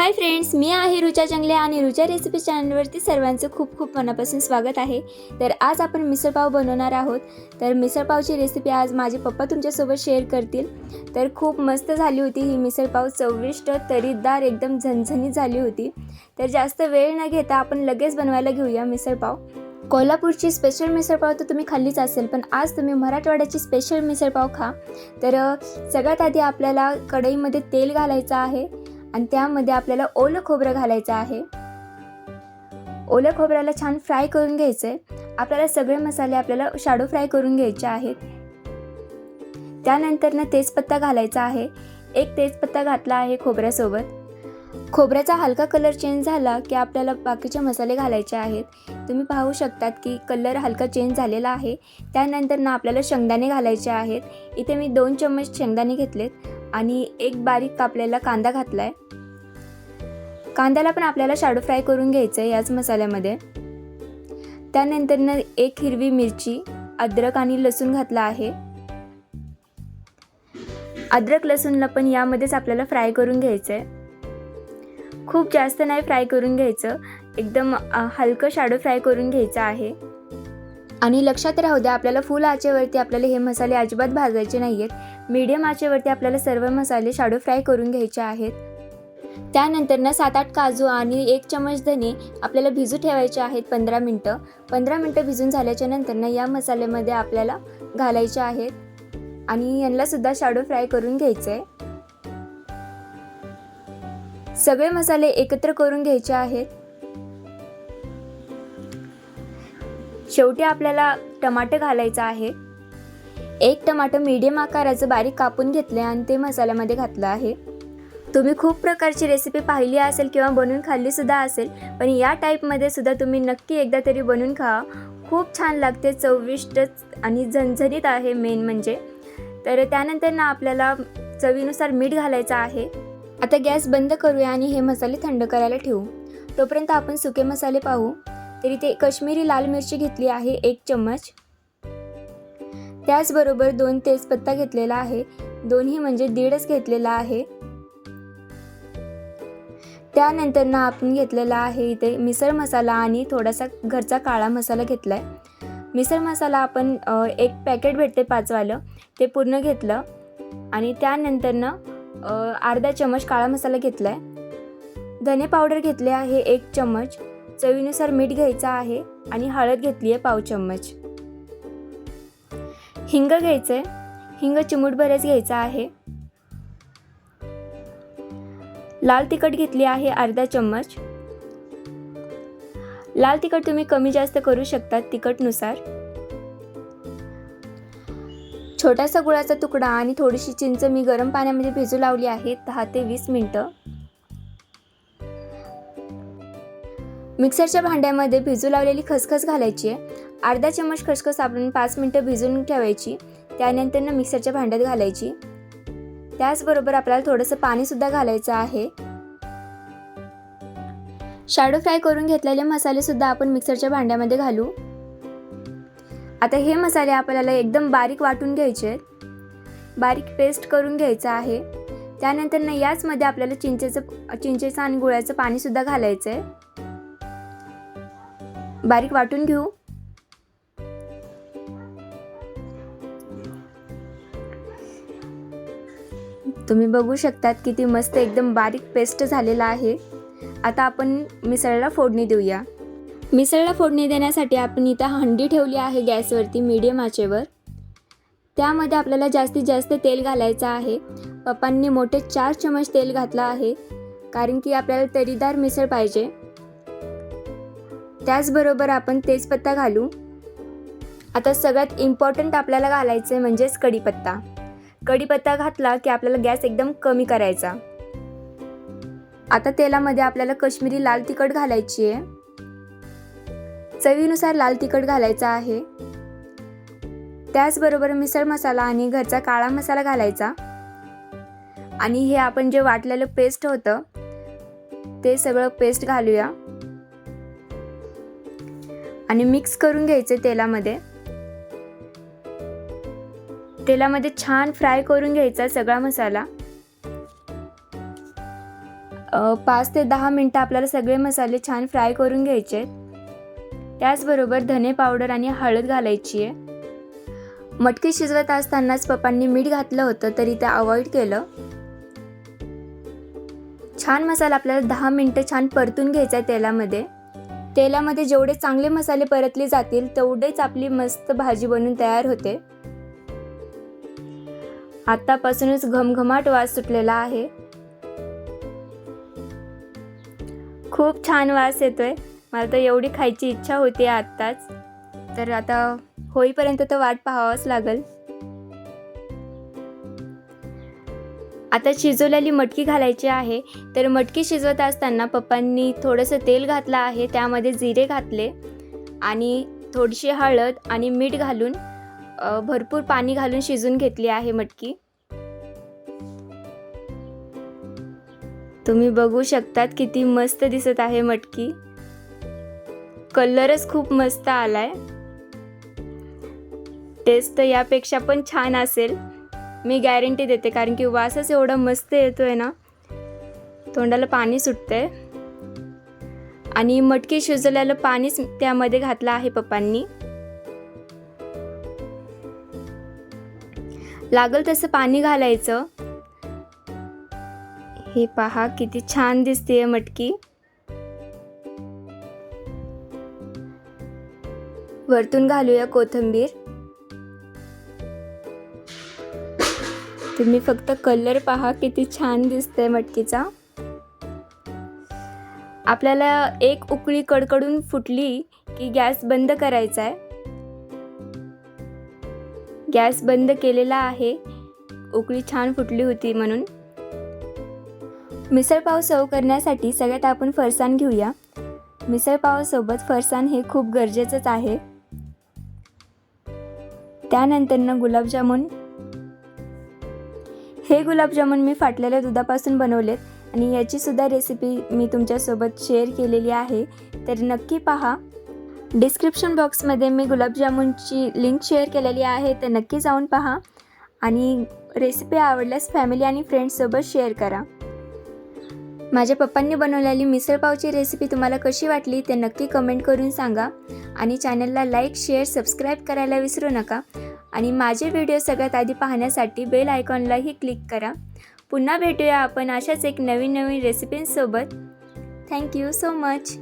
Hi friends मी आहे रुचा जंगले आणि रुचा रेसिपी चॅनलवरती सर्वांचं खूप खूप मनापासून स्वागत आहे. तर आज आपण मिसळपाव बनवणार आहोत. तर मिसळपावची रेसिपी आज माझे पप्पा तुमच्यासोबत शेअर करतील. तर खूप मस्त झाली होती ही मिसळपाव चविष्ट तरीदार एकदम झणझणीत झाली होती. तर जास्त वेळ न घेता आपण लगेच बनवायला घेऊया मिसळपाव कोल्हापूरची स्पेशल मिसळपाव तर तुम्ही खाल्लीच असेल पण आज तुम्ही मराठवाड्याची स्पेशल मिसळपाव खा. तर सगळ्यात आधी आपल्याला कढईमध्ये तेल घालायचं आहे. आणि त्यामध्ये आपल्याला ओलं खोबरं घालायचं आहे. ओलं खोबऱ्याला छान फ्राय करून घ्यायचं आहे आपल्याला सगळे मसाले आपल्याला शाडो फ्राय करून घ्यायचे आहेत. त्यानंतर ना तेजपत्ता घालायचा आहे. एक तेजपत्ता घातला आहे खोबऱ्यासोबत. खोबऱ्याचा हलका कलर चेंज झाला की आपल्याला बाकीचे मसाले घालायचे आहेत. तुम्ही पाहू शकतात की कलर हलका चेंज झालेला आहे. त्यानंतर ना आपल्याला शेंगदाणे घालायचे आहेत. इथे मी दोन चम्मच शेंगदाणे घेतलेत आणि एक बारीक कापलेला कांदा घातला आहे कांद्याला पण आपल्याला शाडो फ्राय करून घ्यायचं आहे याच मसाल्यामध्ये. त्यानंतरनं एक हिरवी मिरची अद्रक आणि लसूण घातला आहे. अद्रक लसूणला पण यामध्येच आपल्याला फ्राय करून घ्यायचं आहे खूप जास्त नाही फ्राय करून घ्यायचं एकदम हलकं शाडो फ्राय करून घ्यायचं आहे. आणि लक्षात राहू द्या आपल्याला फुल आचेवरती आपल्याला हे मसाले अजिबात भाजायचे नाही आहेत मीडियम आचेवरती आपल्याला सर्व मसाले शाडो फ्राय करून घ्यायचे आहेत. त्यानंतर ना सात आठ काजू आणि एक चमच धने आपल्याला भिजू ठेवायचे आहेत पंधरा मिनटं. पंधरा मिनटं भिजून झाल्याच्यानंतर ना या मसाल्यामध्ये आपल्याला घालायचे आहेत आणि यांनासुद्धा शाडो फ्राय करून घ्यायचं. आहे सगळे मसाले एकत्र करून घ्यायचे आहेत. शेवटी आपल्याला टमाटे घालायचं आहे. एक टमाटर मीडियम आकाराचं बारीक कापून घेतले आणि ते मसाल्यामध्ये घातलं आहे. तुम्ही खूप प्रकारची रेसिपी पाहिली असेल किंवा बनवून खाल्लीसुद्धा असेल पण या टाईपमध्ये सुद्धा तुम्ही नक्की एकदा तरी बनवून खा. खूप छान लागते चविष्टच आणि झणझणीत आहे मेन म्हणजे. तर त्यानंतर ना आपल्याला चवीनुसार मीठ घालायचं आहे. आता गॅस बंद करूया आणि हे मसाले थंड करायला ठेवू. तोपर्यंत आपण सुके मसाले पाहू. तरी ते कश्मीरी लाल मिरची घेतली आहे एक चम्मच. त्याचबरोबर दोन तेजपत्ता घेतलेला आहे. दोन्ही म्हणजे दीडच घेतलेला आहे. त्यानंतर ना आपण घेतलेला आहे इथे मिसळ मसाला आणि थोडासा घरचा काळा मसाला घेतला आहे मिसळ मसाला आपण एक पॅकेट भेटते पाचवालं ते पूर्ण घेतलं. आणि त्यानंतर ना अर्धा चम्मच काळा मसाला घेतला आहे धने पावडर घेतले आहे एक चम्मच. चवीनुसार मीठ घ्यायचं आहे आणि हळद घेतली आहे पाव चम्मच. हिंग घ्यायचं आहे हिंग चिमूटभरच घ्यायचा आहे. लाल तिखट घेतली आहे अर्धा चम्मच. लाल तिखट तुम्ही कमी जास्त करू शकता तिखटनुसार. छोटासा गुळाचा तुकडा आणि थोडीशी चिंच मी गरम पाण्यामध्ये भिजू लावली आहे दहा ते वीस मिनटं. मिक्सरच्या भांड्यामध्ये भिजू लावलेली खसखस घालायची आहे. अर्धा चम्मच खसखस आपण पाच मिनटं भिजून ठेवायची. त्यानंतर मिक्सरच्या भांड्यात घालायची. त्याचबरोबर आपल्याला थोडंसं पाणीसुद्धा घालायचं आहे. शाडो फ्राय करून घेतलेले मसालेसुद्धा आपण मिक्सरच्या भांड्यामध्ये घालू. आता हे मसाले आपल्याला एकदम बारीक वाटून घ्यायचे आहेत. बारीक पेस्ट करून घ्यायचं आहे. त्यानंतर ना याचमध्ये आपल्याला चिंचेचं चिंचेचं आणि गुळाचं पाणीसुद्धा घालायचं आहे बारीक वाटून घेऊ. तुम्ही बघू शकतात किती मस्त एकदम बारीक पेस्ट झालेला आहे. आता आपण मिसळला फोडणी देऊया. मिसळला फोडणी देण्यासाठी आपण इथं हंडी ठेवली आहे गॅसवरती मीडियम आचेवर. त्यामध्ये आपल्याला जास्तीत जास्त तेल घालायचं आहे. पप्पांनी मोठे चार चमच तेल घातलं आहे कारण की आपल्याला तरीदार मिसळ पाहिजे. त्याचबरोबर आपण तेजपत्ता घालू. आता सगळ्यात इम्पॉर्टंट आपल्याला घालायचं आहे म्हणजेच कढीपत्ता. कढीपत्ता घातला की आपल्याला गॅस एकदम कमी करायचा. आता तेलामध्ये आपल्याला कश्मीरी लाल तिखट घालायची आहे. चवीनुसार लाल तिखट घालायचा आहे. त्याचबरोबर मिसळ मसाला आणि घरचा काळा मसाला घालायचा. आणि हे आपण जे वाटलेलं पेस्ट होतं ते सगळं पेस्ट घालूया. आणि मिक्स करून घ्यायचे तेलामध्ये. तेलामध्ये छान फ्राय करून घ्यायचा सगळा मसाला. पाच ते दहा मिनटं आपल्याला सगळे मसाले छान फ्राय करून घ्यायचे आहेत. त्याचबरोबर धने पावडर आणि हळद घालायची आहे. मटकी शिजवत असतानाच पप्पांनी मीठ घातलं होतं तरी ते अवॉइड केलं. छान मसाला आपल्याला दहा मिनटं छान परतून घ्यायचा आहे तेलामध्ये. तेलामध्ये जेवढे चांगले मसाले परतले जातील तेवढेच आपली मस्त भाजी बनून तयार होते. आतापासूनच घमघमाट वास सुटलेला आहे. खूप छान वास येतोय. मला तर एवढी खायची इच्छा होती आत्ताच. तर आता होईपर्यंत तर वाट पाहावंच लागेल. आता शिजवलेली मटकी घालायची आहे. तर मटकी शिजवत असताना पप्पांनी थोडंसं तेल घातलं आहे. त्यामध्ये जिरे घातले आणि थोडीशी हळद आणि मीठ घालून भरपूर पाणी घालून शिजून घेतली आहे मटकी. तुम्ही बघू शकतात किती मस्त दिसत आहे मटकी. कलरच खूप मस्त आलाय. टेस्ट तर यापेक्षा पण छान असेल. मी गॅरंटी देते कारण की वासच एवढा मस्त येतोय ना. तोंडाला पाणी सुटतंय. आणि मटकी शिजवलेलं पाणीच त्यामध्ये घातलं आहे पप्पांनी. लागल तसं पाणी घालायचं. हे पहा किती छान दिसते मटकी. वरतून घालूया कोथिंबीर. तुम्ही फक्त कलर पहा किती छान दिसतंय मटकीचा. आपल्याला एक उकळी कडकडून फुटली की गॅस बंद करायचा आहे गॅस बंद केलेला आहे. उकळी छान फुटली होती म्हणून. मिसळपाव सर्व करण्यासाठी सगळ्यात आपण फरसाण घेऊया. मिसळपावासोबत फरसाण हे खूप गरजेचंच आहे. त्यानंतरनं गुलाबजामुन हे गुलाबजामुन मी फाटलेल्या दुधापासून बनवलेत आणि याची सुद्धा रेसिपी मी तुमच्यासोबत शेअर केलेली आहे. तर नक्की पहा. डिस्क्रिप्शन बॉक्समध्ये मी गुलाबजामुनची लिंक शेअर केलेली आहे तर नक्की जाऊन पहा. आणि रेसिपी आवडल्यास फॅमिली आणि फ्रेंड्ससोबत शेअर करा. माझ्या पप्पांनी बनवलेली मिसळपावची रेसिपी तुम्हाला कशी वाटली ते नक्की कमेंट करून सांगा. आणि चॅनलला लाईक शेअर सबस्क्राईब करायला विसरू नका. आणि माझे व्हिडिओ सगळ्यात आधी पाहण्यासाठी बेल आयकॉनलाही क्लिक करा. पुन्हा भेटूया आपण अशाच एक नवीन नवीन रेसिपींसोबत थँक्यू सो मच